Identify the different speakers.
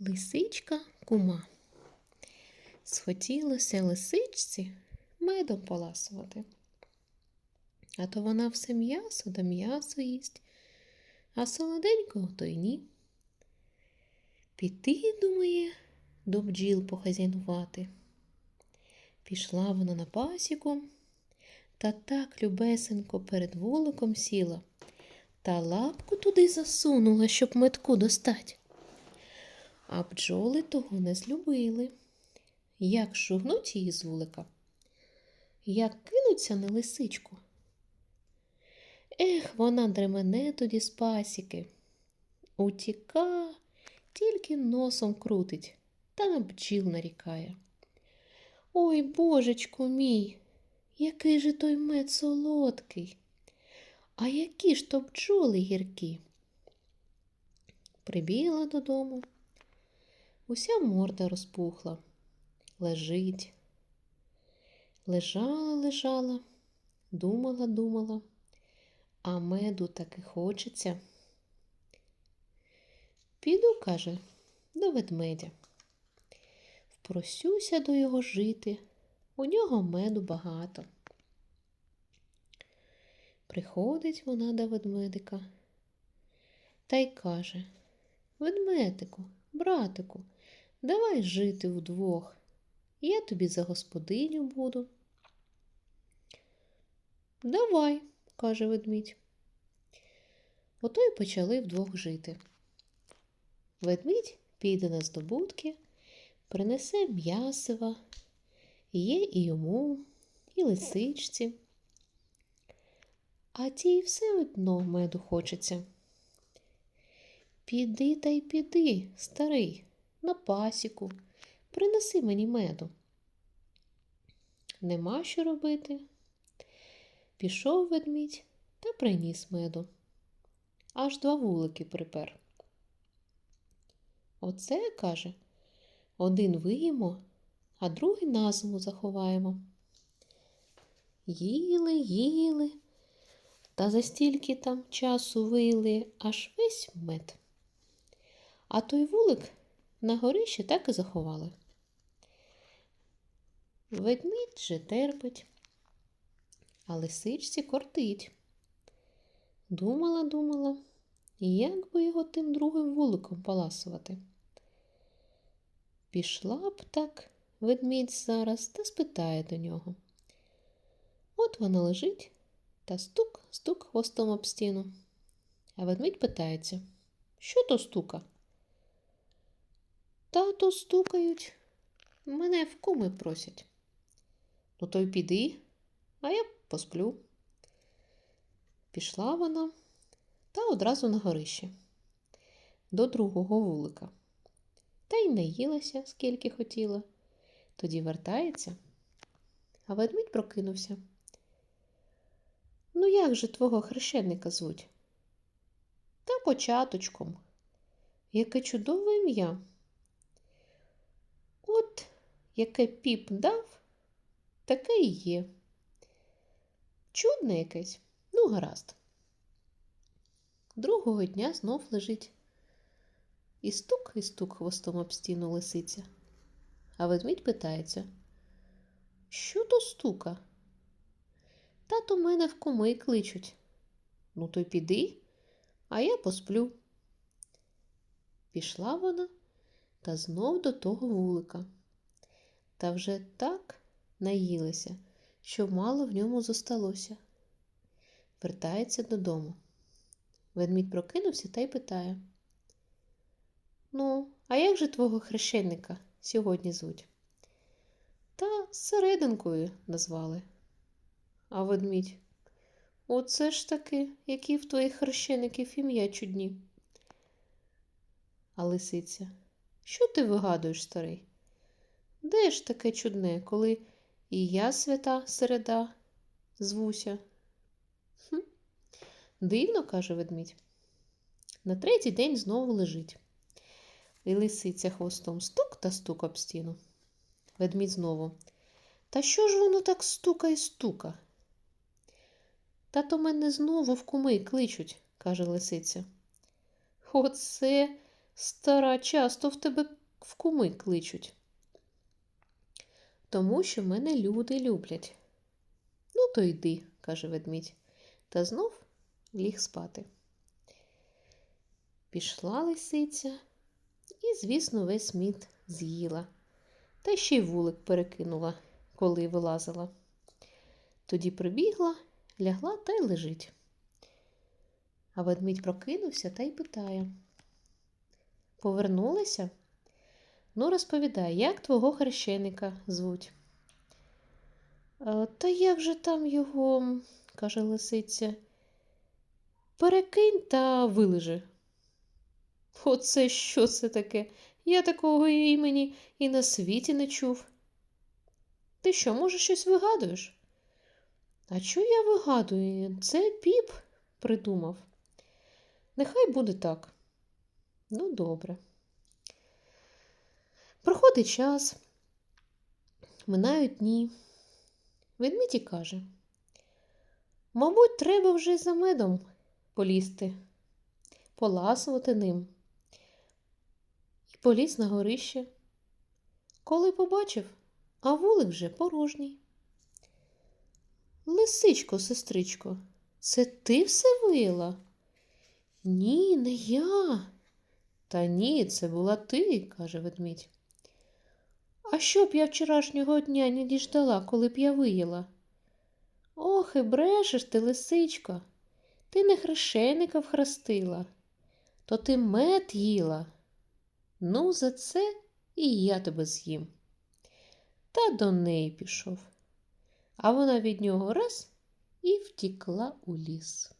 Speaker 1: Лисичка кума. Схотілося лисичці медом поласувати. А то вона все м'ясо да м'ясо їсть, а солоденького то й ні. Піти, думає, до бджіл похазяйнувати. Пішла вона на пасіку та так любесенько перед вуликом сіла та лапку туди засунула, щоб метку достать. А бджоли того не злюбили. Як шугнуть її з вулика, як кинуться на лисичку. Ех, вона дремене тоді з пасіки. Утіка, тільки носом крутить та на бджіл нарікає. Ой, божечку мій, який же той мед солодкий, а які ж то бджоли гіркі. Прибігла додому, уся морда розпухла, лежить. Лежала, лежала, думала, думала, а меду таки хочеться. Піду, каже, до ведмедя. Впросюся до його жити, у нього меду багато. Приходить вона до ведмедика та й каже Ведмедику, братику, давай жити вдвох. Я тобі за господиню буду. Давай, каже ведмідь. Ото й почали вдвох жити. Ведмідь піде на здобутки, принесе м'ясива, є і йому, і лисичці. А тій все одно меду хочеться. Піди та й піди, старий, на пасіку, принеси мені меду. Нема що робити. Пішов ведмідь та приніс меду. Аж два вулики припер. Оце, каже, один виїмо, а другий на зиму заховаємо. Їли, їли, та за стільки там часу вили аж весь мед. А той вулик на горищі так і заховали. Ведмідь же терпить, а лисичці кортить. Думала, думала, як би його тим другим вуликом поласувати. Пішла б так ведмідь зараз та спитає до нього. От вона лежить та стук, стук хвостом об стіну. А ведмідь питається, що то стука? Тато стукають, мене в куми просять. Ну, то й піди, а я посплю. Пішла вона та одразу на горище до другого вулика. Та й наїлася, скільки хотіла. Тоді вертається, а ведмідь прокинувся. Ну, як же твого хрещеника звуть? Та початочком. Яке чудове ім'я. От яке піп дав, таке і є. Чудне якесь, ну, гаразд. Другого дня знов лежить і стук, і стук хвостом об стіну лисиця. А ведмідь питається, що то стука? Тато мене в куми кличуть. Ну, то й піди, а я посплю. Пішла вона та знов до того вулика. Та вже так наїлася, що мало в ньому зосталося. Вертається додому. Ведмідь прокинувся та й питає. Ну, а як же твого хрещенника сьогодні звуть? Та серединкою назвали. А ведмідь. Оце ж таки, які в твоїх хрещеників ім'я чудні. А лисиця. Що ти вигадуєш, старий? Де ж таке чудне, коли і я свята середа звуся? Хм. Дивно, каже ведмідь. На третій день знову лежить. І лисиця хвостом стук та стук об стіну. Ведмідь знову. Та що ж воно так стука і стука? Тато мене знову в куми кличуть, каже лисиця. Оце Стара, часто в тебе в куми кличуть. Тому що мене люди люблять. Ну, то йди, каже ведмідь, та знов ліг спати. Пішла лисиця і, звісно, весь мід з'їла, та ще й вулик перекинула, коли вилазила. Тоді прибігла, лягла та й лежить. А ведмідь прокинувся та й питає. Повернулася? Ну, розповідай, як твого хрещеника звуть? «Е, Та як же там його, каже лисиця. Перекинь та вилежи. Оце що це таке? Я такого імені і на світі не чув. Ти що, може, щось вигадуєш? А що я вигадую? Це піп придумав. Нехай буде так. Ну, добре. Проходить час, минають дні. Ведмідь каже: Мабуть, треба вже за медом полізти, поласувати ним. І поліз на горище. Коли побачив, а вулик вже порожній. Лисичко, сестричко, це ти все вила? Ні, не я. Та ні, це була ти, каже ведмідь. А що б я вчорашнього дня не діждала, коли б я виїла? Ох, і брешеш ти, лисичко, ти не хрещеника вхрестила, то ти мед їла. Ну, за це і я тебе з'їм. Та до неї пішов. А вона від нього раз і втікла у ліс.